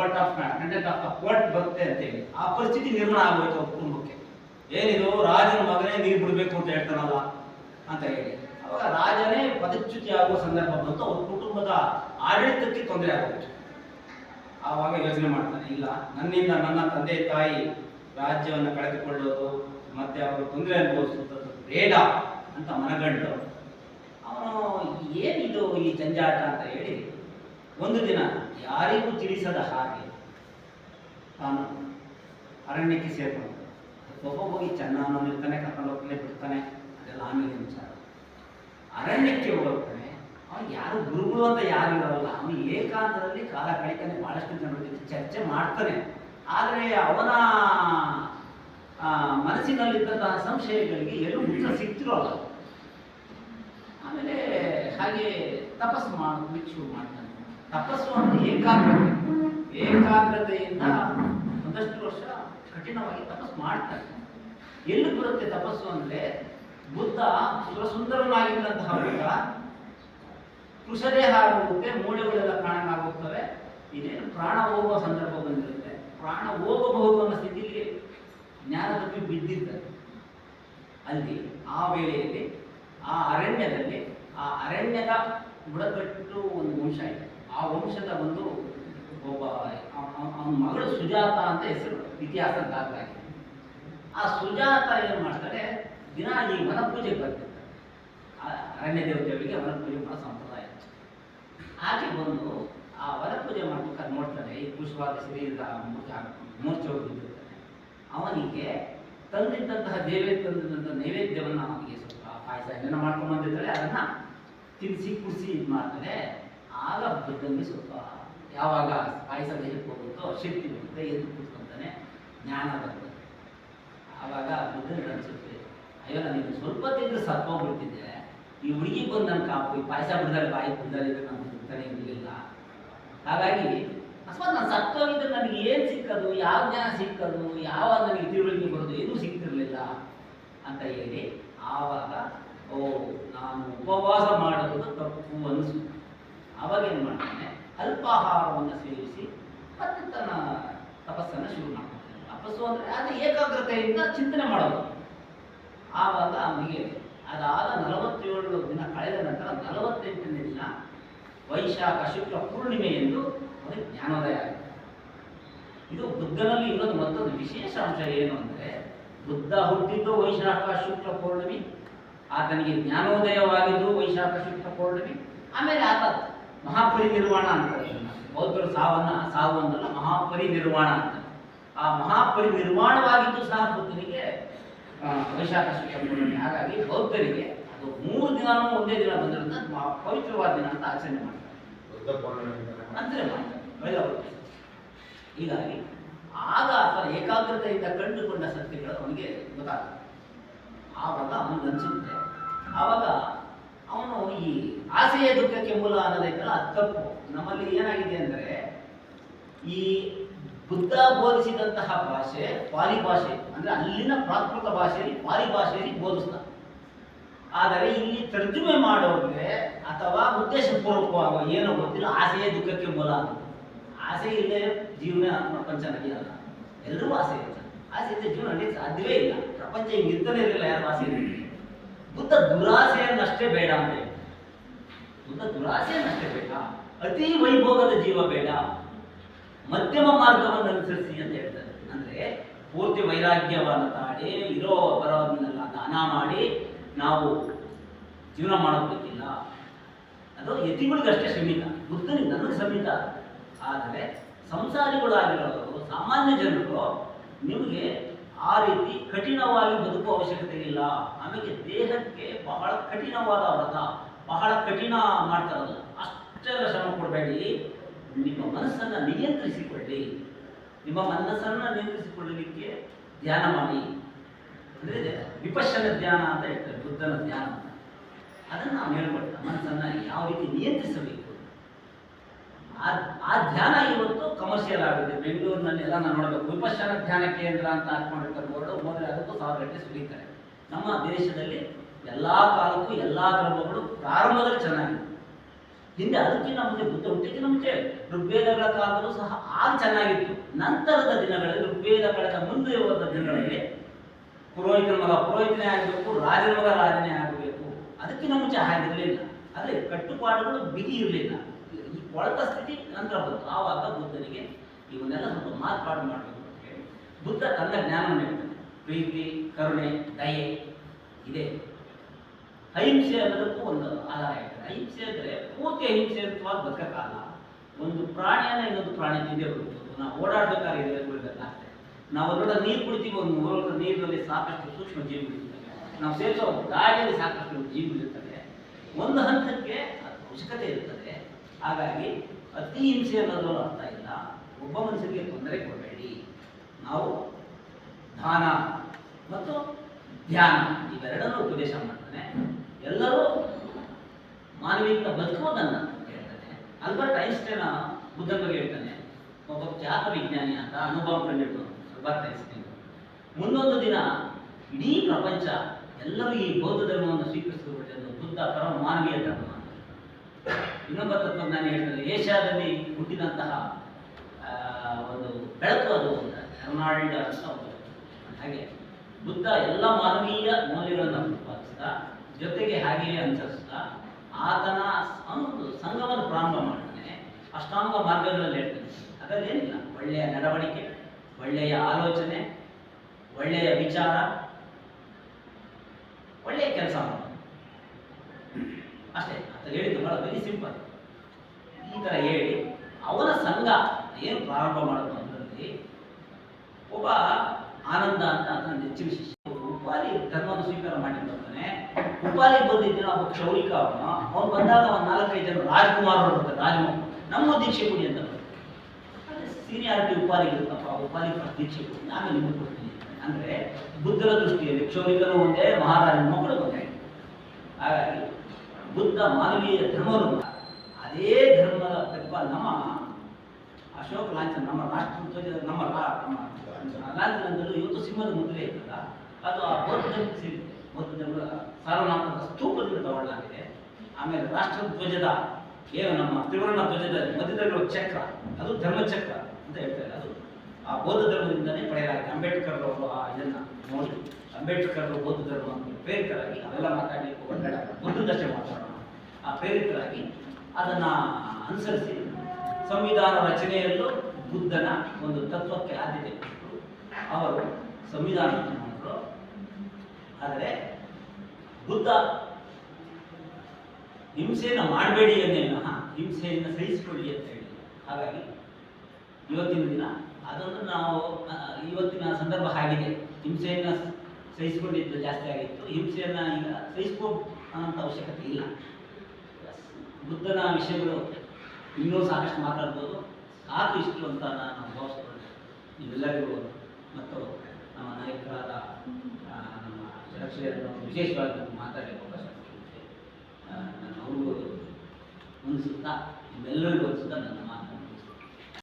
Court of content of the court ಬರುತ್ತೆ ಅಂತೇಳಿ ಆ ಪರಿಸ್ಥಿತಿ ನಿರ್ಮಾಣ ಆಗೋಯ್ತು ಅವ್ರ ಕುಟುಂಬಕ್ಕೆ. ಏನಿದು? ರಾಜನ ಮಗನೇ ನೀರು ಬಿಡಬೇಕು ಅಂತ ಹೇಳ್ತಾನಲ್ಲ ಅಂತ ಹೇಳಿ. ಅವಾಗ ರಾಜನೇ ಪದಚ್ಯುತಿ ಆಗುವ ಸಂದರ್ಭ ಬಂತು, ಅವ್ರ ಕುಟುಂಬದ ಆಡಳಿತಕ್ಕೆ ತೊಂದರೆ ಆಗೋಯ್ತು. ಆವಾಗ ಯೋಚನೆ ಮಾಡ್ತಾನೆ, ಇಲ್ಲ, ನನ್ನಿಂದ ನನ್ನ ತಂದೆ ತಾಯಿ ರಾಜ್ಯವನ್ನು ಕಳೆದುಕೊಳ್ಳೋದು, ಮತ್ತೆ ಅವರು ತೊಂದರೆ ಅನುಭವಿಸುವುದು ಬೇಡ ಅಂತ ಮನಗಂಡು ಅವನು, ಏನಿದು ಈ ಜಂಜಾಟ ಅಂತ ಹೇಳಿ ಒಂದು ದಿನ ಯಾರಿಗೂ ತಿಳಿಸದ ಹಾಗೆ ತಾನು ಅರಣ್ಯಕ್ಕೆ ಸೇರ್ಕೊಂಡು ಒಬ್ಬ ಹೋಗಿ ಚೆನ್ನಾಗಿರ್ತಾನೆ ಕರ್ಕೊಂಡು ಹೋಗ್ತಾನೆ, ಬಿಡ್ತಾನೆ, ಅದೆಲ್ಲ ಆಮೇಲೆ ವಿಚಾರ. ಅರಣ್ಯಕ್ಕೆ ಹೋಗ್ತಾನೆ, ಅವನು ಯಾರು ಗುರುಗಳು ಅಂತ ಯಾರು ಇರೋಲ್ಲ, ಅವನು ಏಕಾಂತದಲ್ಲಿ ಕಾಲ ಕಳಿತಾನೆ, ಬಹಳಷ್ಟು ಜನರ ಜೊತೆ ಚರ್ಚೆ ಮಾಡ್ತಾನೆ. ಆದರೆ ಅವನ ಮನಸ್ಸಿನಲ್ಲಿದ್ದಂತಹ ಸಂಶಯಗಳಿಗೆ ಎಲ್ಲೂ ಉತ್ತರ ಸಿಕ್ತಿರೋಲ್ಲ. ಆಮೇಲೆ ಹಾಗೆ ತಪಸ್ಸು ಮಾಡಿ ಶುರು ಮಾಡ್ತಾನೆ ತಪಸ್ಸು ಅಂದ್ರೆ ಏಕಾಗ್ರತೆ. ಏಕಾಗ್ರತೆಯಿಂದ ಒಂದಷ್ಟು ವರ್ಷ ಕಠಿಣವಾಗಿ ತಪಸ್ಸು ಮಾಡ್ತಾರೆ. ಎಲ್ಲಿ ಬರುತ್ತೆ ತಪಸ್ಸು ಅಂದ್ರೆ ಬುದ್ಧ ಸುರಸುಂದರನಾಗಿದ್ದಂತಹ ಬುದ್ಧ ಕೃಷದೇಹ ಆಗೋಗುತ್ತೆ ಮೂಳೆಗಳೆಲ್ಲ ಪ್ರಾಣನಾಗೋಗ್ತವೆ ಇದೇನು ಪ್ರಾಣ ಹೋಗುವ ಸಂದರ್ಭ ಬಂದಿರುತ್ತೆ. ಪ್ರಾಣ ಹೋಗಬಹುದು ಅನ್ನೋ ಸ್ಥಿತಿಯಲ್ಲಿ ಜ್ಞಾನ ತಪ್ಪಿ ಅಲ್ಲಿ ಆ ವೇಳೆಯಲ್ಲಿ, ಆ ಅರಣ್ಯದಲ್ಲಿ, ಆ ಅರಣ್ಯದ ಬುಡಕಟ್ಟು ಒಂದು ವಂಶ ಇದೆ. ಆ ವಂಶದ ಒಂದು ಒಬ್ಬ ಅವನ ಮಗಳು ಸುಜಾತ ಅಂತ ಹೆಸರು, ಇತಿಹಾಸ ದಾಖಲಾಗಿದೆ ಆ ಸುಜಾತ ಏನು ಮಾಡ್ತಾರೆ ದಿನ ಈ ವನ ಪೂಜೆಗೆ ಬರ್ತಿರ್ತಾರೆ ಆ ಅರಣ್ಯ ದೇವತೆಗಳಿಗೆ ವನ ಪೂಜೆ ಮಾಡೋ ಸಂಪ್ರದಾಯ. ಹಾಗೆ ಬಂದು ಆ ವನ ಪೂಜೆ ಮಾಡ್ಬೇಕಾದ್ರೆ ನೋಡ್ತಾರೆ ಈ ಪುಷ್ಪವಾದ ಶರೀರದ ಮೂರ್ಛೆ ಹೋಗಿರ್ತಾರೆ ಅವನಿಗೆ ತಂದಿದ್ದಂತಹ ದೇವೇ ತಂದಿದ್ದಂಥ ನೈವೇದ್ಯವನ್ನು ಅವನಿಗೆ ಸ್ವಲ್ಪ ಪಾಯಸ ಏನೋ ಮಾಡ್ಕೊಂಡು ಬಂದಿರ್ತಾಳೆ, ಅದನ್ನ ತಿನ್ನಿಸಿ ಕುಡಿಸಿ ಇದು ಮಾಡ್ತಾನೆ ಆಗ ಬುದ್ಧನಿಗೆ ಸ್ವಲ್ಪ ಯಾವಾಗ ಪಾಯಸ ದೇಹಕ್ಕೆ ಹೋಗುತ್ತೋ, ಶಕ್ತಿ ಬರುತ್ತೆ, ಎದ್ದು ಕೂತ್ಕೊಂತಾನೆ ಜ್ಞಾನ ಬರ್ತದೆ ಆವಾಗ ಬುದ್ಧನಿಗೆ ಅನಿಸುತ್ತೆ. ಅಯ್ಯೋ ನನಗೆ ಸ್ವಲ್ಪ ತಿಂದ್ರೆ ಸತ್ತೋಗ್ಬಿಡ್ತಿದ್ದೆ ಈ ಹುಡುಗಿ ಬಂದು ನನ್ನ ಕಾಪು, ಈ ಪಾಯಸ ಬಿಡ್ದಾಳೆ ಬಾಯಿ ಬಿಡ್ದಾಳೆ ನಾನು ಬಿಡ್ತಾನೆ ಇರಲಿಲ್ಲ. ಹಾಗಾಗಿ ಅಕಸ್ಮಾತ್ ನಾನು ಸತ್ತೋಗಿದ್ರೆ ನನಗೆ ಏನು ಸಿಕ್ಕದು? ಯಾವ ಜ್ಞಾನ ಸಿಕ್ಕದು? ಯಾವ ನನಗೆ ತಿಳುವಳಿಕೆ ಬರೋದು? ಏನೂ ಸಿಗ್ತಿರಲಿಲ್ಲ ಅಂತ ಹೇಳಿ ಆವಾಗ, ಓ, ನಾನು ಉಪವಾಸ ಮಾಡೋದು ತಪ್ಪು ಅನಿಸು ಆವಾಗ ಏನು ಮಾಡ್ತಾನೆ ಅಲ್ಪಾಹಾರವನ್ನು ಸೇವಿಸಿ ಮತ್ತೆ ತನ್ನ ತಪಸ್ಸನ್ನು ಶುರು ಮಾಡ್ತಾನೆ ತಪಸ್ಸು ಅಂದರೆ ಅದು ಏಕಾಗ್ರತೆಯಿಂದ ಚಿಂತನೆ ಮಾಡೋದು. ಆವಾಗ ಅವನಿಗೆ ಅದಾದ ನಲವತ್ತೇಳು ದಿನ ಕಳೆದ ನಂತರ ನಲವತ್ತೆಂಟನೇ ದಿನ ವೈಶಾಖ ಶುಕ್ಲ ಪೂರ್ಣಿಮೆ ಎಂದು ಅವನಿಗೆ ಜ್ಞಾನೋದಯ ಆಗಿದೆ ಇದು ಬುದ್ಧನಲ್ಲಿ ಇನ್ನೊಂದು ಮತ್ತೊಂದು ವಿಶೇಷ ಅಂಶ ಏನು ಅಂದರೆ, ಬುದ್ಧ ಹುಟ್ಟಿದ್ದು ವೈಶಾಖ ಶುಕ್ಲ ಪೂರ್ಣಿಮೆ, ಆತನಿಗೆ ಜ್ಞಾನೋದಯವಾಗಿದ್ದು ವೈಶಾಖ ಶುಕ್ಲ ಪೌರ್ಣಮಿ, ಆಮೇಲೆ ಆತ ಮಹಾಪರಿನಿರ್ವಾಣ ಅಂತ ಬೌದ್ಧರು ಸಾವನ್ನ ಸಾವು ಮಹಾಪರಿನಿರ್ವಾಣ ಅಂತ. ಆ ಮಹಾಪರಿನಿರ್ವಾಣವಾಗಿದ್ದು ಸಹ ಬುದ್ಧನಿಗೆ ವೈಶಾಖ ಶುಕ್ಲ ಹಾಗಾಗಿ ಬೌದ್ಧರಿಗೆ ಅದು ಮೂರು ದಿನಾನೂ ಒಂದೇ ದಿನ ಬಂದಿರೋದ್ರಿಂದ ಮ- ಪವಿತ್ರವಾದ ದಿನ ಅಂತ ಆಚರಣೆ ಮಾಡ್ತಾರೆ. ಹೀಗಾಗಿ ಆಗ ಅಥವಾ ಏಕಾಗ್ರತೆಯಿಂದ ಕಂಡುಕೊಂಡ ಸತ್ಯಗಳು ಅವನಿಗೆ ಗೊತ್ತಾಗುತ್ತೆ. ಆವಾಗ ಅವನಿಗೆ ಅನಿಸುತ್ತೆ ಆವಾಗ ಅವನು ಈ ಆಸೆಯ ದುಃಖಕ್ಕೆ ಮೂಲ ಅನ್ನೋದೈತಲ್ಲ ಅದು ತಪ್ಪು. ನಮ್ಮಲ್ಲಿ ಏನಾಗಿದೆ ಅಂದರೆ ಈ ಬುದ್ಧ ಬೋಧಿಸಿದಂತಹ ಭಾಷೆ ಪಾಲಿ ಭಾಷೆ, ಅಂದ್ರೆ ಅಲ್ಲಿನ ಪ್ರಾಕೃತ ಭಾಷೆಯಲ್ಲಿ ಪಾಲಿ ಭಾಷೆಯಲ್ಲಿ ಬೋಧಿಸ್ತಾರೆ ಆದರೆ ಇಲ್ಲಿ ತರ್ಜುಮೆ ಮಾಡೋರಿಗೆ ಅಥವಾ ಉದ್ದೇಶಪೂರ್ವಕವಾಗ ಏನೋ ಗೊತ್ತಿಲ್ಲ, ಆಸೆಯೇ ದುಃಖಕ್ಕೆ ಮೂಲ ಆಸೆ ಇಲ್ಲದೆ ಜೀವನ ಪ್ರಪಂಚ ನಡೆಯಲ್ಲ. ಎಲ್ಲರೂ ಆಸೆ ಇರುತ್ತೆ. ಆಸೆ ಇಲ್ಲದೆ ಜೀವನ ನಡೆಯಕ್ಕೆ ಸಾಧ್ಯವೇ ಇಲ್ಲ. ಪ್ರಪಂಚ ಹಿಂಗೆ ಇರ್ತಾನೆ ಇರಲಿಲ್ಲ ಯಾರು ಆಸೆ ಬುದ್ಧ ದುರಾಸೆಯನ್ನಷ್ಟೇ ಬೇಡ ಅಂತ. ಬುದ್ಧ ದುರಾಸೆಯನ್ನಷ್ಟೇ ಬೇಡ. ಅತಿ ವೈಭೋಗದ ಜೀವ ಬೇಡ. ಮಧ್ಯಮ ಮಾರ್ಗವನ್ನು ಅನುಸರಿಸಿ ಅಂತ ಹೇಳ್ತಾರೆ. ಅಂದ್ರೆ ಪೂರ್ತಿ ವೈರಾಗ್ಯವನ್ನು ತಾಡಿ ಇರೋ ಬರೋದನ್ನೆಲ್ಲ ದಾನ ಮಾಡಿ ನಾವು ಜೀವನ ಮಾಡೋದಕ್ಕಿಲ್ಲ ಅದು ಯತಿಗಳಿಗಷ್ಟೇ ಸೀಮಿತ. ಬುದ್ಧನಿಗೆ ನನಗೆ ಸಮಿತ. ಆದರೆ ಸಂಸಾರಿಗಳಾಗಿರೋರು ಸಾಮಾನ್ಯ ಜನರು ನಿಮಗೆ ಆ ರೀತಿ ಕಠಿಣವಾಗಿ ಬದುಕುವ ಅವಶ್ಯಕತೆ ಇಲ್ಲ. ಆಮೇಲೆ ದೇಹಕ್ಕೆ ಬಹಳ ಕಠಿಣವಾದ ವ್ರತ, ಬಹಳ ಕಠಿಣ ಮಾಡ್ತಾರಲ್ಲ. ಅಷ್ಟೆಲ್ಲ ಶ್ರಮ ಕೊಡಬೇಡಿ. ನಿಮ್ಮ ಮನಸ್ಸನ್ನು ನಿಯಂತ್ರಿಸಿಕೊಳ್ಳಿ. ನಿಮ್ಮ ಮನಸ್ಸನ್ನು ನಿಯಂತ್ರಿಸಿಕೊಳ್ಳಲಿಕ್ಕೆ ಧ್ಯಾನ ಮಾಡಿ. ಅಂದರೆ ವಿಪಶ್ಯನ ಧ್ಯಾನ ಅಂತ ಹೇಳ್ತಾರೆ, ಬುದ್ಧನ ಧ್ಯಾನ ಅದನ್ನು ನಾವು ಹೇಳ್ಕೊಡ್ತ, ಮನಸ್ಸನ್ನು ಯಾವ ರೀತಿ ನಿಯಂತ್ರಿಸಬೇಕು? ಆ ಧ್ಯಾನ ಇವತ್ತು ಕಮರ್ಷಿಯಲ್ ಆಗುತ್ತೆ. ಬೆಂಗಳೂರಿನಲ್ಲಿ ಎಲ್ಲ ನಾನು ನೋಡಬೇಕು, ವಿಪಶ್ಯನ ಧ್ಯಾನ ಕೇಂದ್ರ ಅಂತ ಹಾಕೊಂಡಿರ್ತಾರೆ ಬೋರ್ಡು ಹೋದರೆ ಅದಕ್ಕೂ ಸಾವಿರ ಗಂಟೆ ಸುರಿತಾರೆ. ನಮ್ಮ ದೇಶದಲ್ಲಿ ಎಲ್ಲ ಕಾಲಕ್ಕೂ ಎಲ್ಲ ಧರ್ಮಗಳು ಪ್ರಾರಂಭದಲ್ಲಿ ಚೆನ್ನಾಗಿದೆ ಹಿಂದೆ ಅದಕ್ಕಿಂತ ಮುಂಚೆ ಬುದ್ಧ ಹುಟ್ಟಿಕ್ಕಿಂತ ಮುಂಚೆ ಋಗ್ವೇದಗಳ ಕಾಲದಲ್ಲೂ ಸಹ ಆಗ ಚೆನ್ನಾಗಿತ್ತು. ನಂತರದ ದಿನಗಳಲ್ಲಿ ಋಗ್ವೇದ ಕಳೆದ ಮುಂದೆ ಹೋದ ದಿನಗಳಲ್ಲಿ ಪುರೋಹಿತನ ಮಗ ಪುರೋಹಿತನೇ ಆಗಬೇಕು, ರಾಜನ ಮಗ ರಾಜನೇ ಆಗಬೇಕು. ಅದಕ್ಕಿಂತ ಮುಂಚೆ ಆಗಿರಲಿಲ್ಲ ಆದರೆ ಕಟ್ಟುಪಾಡುಗಳು ಬಿಗಿ ಇರಲಿಲ್ಲ. ಈ ಕೊಳತ ಸ್ಥಿತಿ ನಂತರ ಬಂತು. ಆವಾಗ ಬುದ್ಧನಿಗೆ ಇವನ್ನೆಲ್ಲ ಸ್ವಲ್ಪ ಮಾರ್ಪಾಡು ಮಾಡಬೇಕು ಅಂತ ಹೇಳಿ ಬುದ್ಧ ತನ್ನ ಜ್ಞಾನವನ್ನು ಹೇಳ್ತಾನೆ. ಪ್ರೀತಿ, ಕರುಣೆ, ದಯೆ, ಇದೆ. ಅಹಿಂಸೆ ಅನ್ನೋದಕ್ಕೂ ಒಂದು ಆಧಾರ ಹೇಳ್ತಾರೆ ಅಹಿಂಸೆ ಅಂದರೆ ಪೂರ್ತಿ ಅಹಿಂಸೆಯುತವಾಗಿ ಬದುಕಕ್ಕಾಗಲ್ಲ ಒಂದು ಪ್ರಾಣಿಯನ್ನ ಇನ್ನೊಂದು ಪ್ರಾಣಿ ತಿಂದೇ ಹೋಗ್ಬೋದು ನಾವು ಓಡಾಡ್ಬೇಕಾದ್ರೆ ನಾವು ಅದರೊಳಗೆ ನೀರು ಕುಡಿತೀವಿ ಒಂದು ಮೂರು ನೀರಿನಲ್ಲಿ ಸಾಕಷ್ಟು ಸೂಕ್ಷ್ಮ ಜೀವಿಗಳಿರ್ತವೆ ನಾವು ಸೇರಿಸೋ ಗಾಳಿಯಲ್ಲಿ ಸಾಕಷ್ಟು ಜೀವಿಗಳಿರ್ತವೆ ಒಂದು ಹಂತಕ್ಕೆ ಅವಶ್ಯಕತೆ ಇರ್ತದೆ ಹಾಗಾಗಿ ಅತಿ ಹಿಂಸೆ ಅನ್ನೋದ್ರ ಅರ್ಥ ಇಲ್ಲ. ಒಬ್ಬ ಮನುಷ್ಯನಿಗೆ ತೊಂದರೆ ಕೊಡಬೇಡಿ. ನಾವು ದಾನ ಮತ್ತು ಧ್ಯಾನ ಇವೆರಡನ್ನೂ ಉಪದೇಶ ಮಾಡ್ತಾನೆ. ಎಲ್ಲರೂ ಮಾನವೀಯತ ಬದುಕುವುದನ್ನ ಅಲ್ಬರ್ಟ್ ಐನ್ಸ್ಟೈನ್ ಬುದ್ಧನ ಬಗ್ಗೆ ಹೇಳ್ತಾನೆ, ಒಬ್ಬ ಖ್ಯಾತ ವಿಜ್ಞಾನಿ ಅಂತ ಅನುಭವ ಕಂಡಿಟ್ಟು ಅಲ್ಬರ್ಟ್ ಐನ್ಸ್ಟೈನ್. ಮುಂದೊಂದು ದಿನ ಇಡೀ ಪ್ರಪಂಚ ಎಲ್ಲರೂ ಈ ಬೌದ್ಧ ಧರ್ಮವನ್ನು ಸ್ವೀಕರಿಸಿಕೊಳ್ಳುವುದು ಬುದ್ಧ ಪರಮ ಮಾನವೀಯ ಧರ್ಮ ಇನ್ನೊಬ್ಬ ತತ್ವಜ್ಞಾನಿ ಹೇಳ್ತಾರೆ ಏಷ್ಯಾದಲ್ಲಿ ಹುಟ್ಟಿದಂತಹ ಒಂದು ಬೆಳಕು ಅದು ಅಂತ ಹಾಗೆ ಬುದ್ಧ ಎಲ್ಲ ಮಾನವೀಯ ಮೌಲ್ಯಗಳನ್ನು ಪ್ರತಿಪಾದಿಸಿದ, ಜೊತೆಗೆ ಹಾಗೆಯೇ ಅನುಸರಿಸಿದ ಆತನ ಒಂದು ಸಂಘವನ್ನು ಪ್ರಾರಂಭ ಮಾಡ್ತಾನೆ ಅಷ್ಟಾಂಗ ಮಾರ್ಗಗಳಲ್ಲಿ ಹೇಳ್ತಾನೆ ಅದರಲ್ಲಿ ಏನಿಲ್ಲ ಒಳ್ಳೆಯ ನಡವಳಿಕೆ, ಒಳ್ಳೆಯ ಆಲೋಚನೆ, ಒಳ್ಳೆಯ ವಿಚಾರ, ಒಳ್ಳೆಯ ಕೆಲಸ ಮಾಡೋದು ಅಷ್ಟೇ ಅಂತ ಹೇಳಿದ್ದು ಬಹಳ ವೆರಿ ಸಿಂಪಲ್ ಈ ಥರ ಹೇಳಿ ಅವನ ಸಂಘ ಏನು ಪ್ರಾರಂಭ ಮಾಡೋದು ಅದರಲ್ಲಿ ಒಬ್ಬ ಆನಂದ ಅಂತ ಅದನ್ನ ನೆಚ್ಚಿನ ಶಿಷ್ಯ ಉಪಾಲಿ ಧರ್ಮವನ್ನು ಸ್ವೀಕಾರ ಮಾಡಿ ಉಪಾಲಿ ಬಂದಿದ್ದ ಒಬ್ಬ ಕ್ಷೌರಿಕ ಅವನು. ಅವ್ನು ಬಂದಾಗ ಒಂದು ನಾಲ್ಕೈದು ಜನ ರಾಜಕುಮಾರರು ಬರ್ತಾರೆ ರಾಜಮಕ್ಕಳು ನಮ್ಮ ದೀಕ್ಷೆ ಕೊಡಿ ಅಂತ ಸೀನಿಯಾರಿಟಿ ಉಪಾಲಿಗೆ ಇರುತ್ತಪ್ಪ ಉಪಾಲಿ ದೀಕ್ಷೆ ಕೊಡಿ. ನಾನು ನಿಮಗೆ ಕೊಡ್ತೀನಿ. ಅಂದ್ರೆ ಬುದ್ಧನ ದೃಷ್ಟಿಯಲ್ಲಿ ಕ್ಷೌರಿಕನು ಒಂದೇ, ಮಹಾರಾಜನ ಮಕ್ಕಳು ಒಂದೇ. ಹಾಗಾಗಿ ಬುದ್ಧ ಮಾನವೀಯ ಧರ್ಮವನ್ನು ಅದೇ ಧರ್ಮದ ತತ್ವ ನಮ್ಮ ಅಶೋಕ ಲಾಂಛನ, ನಮ್ಮ ರಾಷ್ಟ್ರ ನಮ್ಮ ಲಾಂಛನ ಲಾಂಛನದಲ್ಲೂ ಇವತ್ತು ಸಿಂಹದ ಮುದ್ರೆ ಇರ್ತದ ಅದು ಆ ಬೌದ್ಧ ಸೇರಿದೆ ಧರ್ಮದ ಸಾರನಾಥದ ಸ್ತೂಪದಿಂದ ತಗೊಳ್ಳಲಾಗಿದೆ ಆಮೇಲೆ ರಾಷ್ಟ್ರ ಧ್ವಜದ, ಏನು ನಮ್ಮ ತ್ರಿವರ್ಣ ಧ್ವಜದ ಮಧ್ಯದಲ್ಲಿರುವ ಚಕ್ರ, ಅದು ಧರ್ಮಚಕ್ರ ಅಂತ ಹೇಳ್ತಾರೆ ಅದು ಆ ಬೌದ್ಧ ಧರ್ಮದಿಂದಲೇ ಪಡೆಯಲಾಗಿದೆ. ಅಂಬೇಡ್ಕರ್ ಅವರು ಆ ಇದನ್ನ ನೋಡಿ. ಅಂಬೇಡ್ಕರ್ ಅವರು ಬೌದ್ಧ ಧರ್ಮ ಪ್ರೇರಿತರಾಗಿ ಅವೆಲ್ಲ ಮಾತಾಡಲಿಕ್ಕೆ ಒಳ್ಳೆಯ ಬುದ್ಧದಷ್ಟೇ ಮಾತಾಡೋಣ ಆ ಪ್ರೇರಿತರಾಗಿ ಅದನ್ನ ಅನುಸರಿಸಿ ಸಂವಿಧಾನ ರಚನೆಯಲ್ಲೂ ಬುದ್ಧನ ಒಂದು ತತ್ವಕ್ಕೆ ಆದ್ಯತೆ ಅವರು ಸಂವಿಧಾನ ಆದರೆ ಬುದ್ಧ ಹಿಂಸೆಯನ್ನು ಮಾಡಬೇಡಿ ಅನ್ನೇನ? ಹಿಂಸೆಯನ್ನು ಸಹಿಸಿಕೊಳ್ಳಿ ಅಂತ ಹೇಳಿ. ಹಾಗಾಗಿ ಇವತ್ತಿನ ದಿನ ಅದನ್ನು ನಾವು ಇವತ್ತಿನ ಸಂದರ್ಭ ಆಗಿದೆ ಹಿಂಸೆಯನ್ನು ಸಹಿಸಿಕೊಂಡಿದ್ದು ಜಾಸ್ತಿ ಆಗಿತ್ತು. ಹಿಂಸೆಯನ್ನು ಈಗ ಸಹಿಸ್ಕೋ ಅನ್ನೋಂಥ ಅವಶ್ಯಕತೆ ಇಲ್ಲ. ಬುದ್ಧನ ವಿಷಯಗಳು ಇನ್ನೂ ಸಾಕಷ್ಟು ಮಾತಾಡ್ಬೋದು. ಸಾಕು ಇಷ್ಟು ಅಂತ ನಾನು ಭಾವಿಸ್ಕೊಂಡು ನೀವೆಲ್ಲರಿಗೂ ಮತ್ತು ನಮ್ಮ ನಾಯಕರಾದ ಜಲಕ್ಷೇರನ್ನು ವಿಶೇಷವಾಗಿ ನಾನು ಮಾತಾಡಲಿಕ್ಕೆ ಅವಕಾಶ ನಾನು ಅವ್ರಿಗೂ ಹೊಂದಿಸುತ್ತಾ ನಿಮ್ಮೆಲ್ಲರಿಗೂ ಹೊಂದಿಸುತ್ತಾ ನನ್ನ ಮಾತು.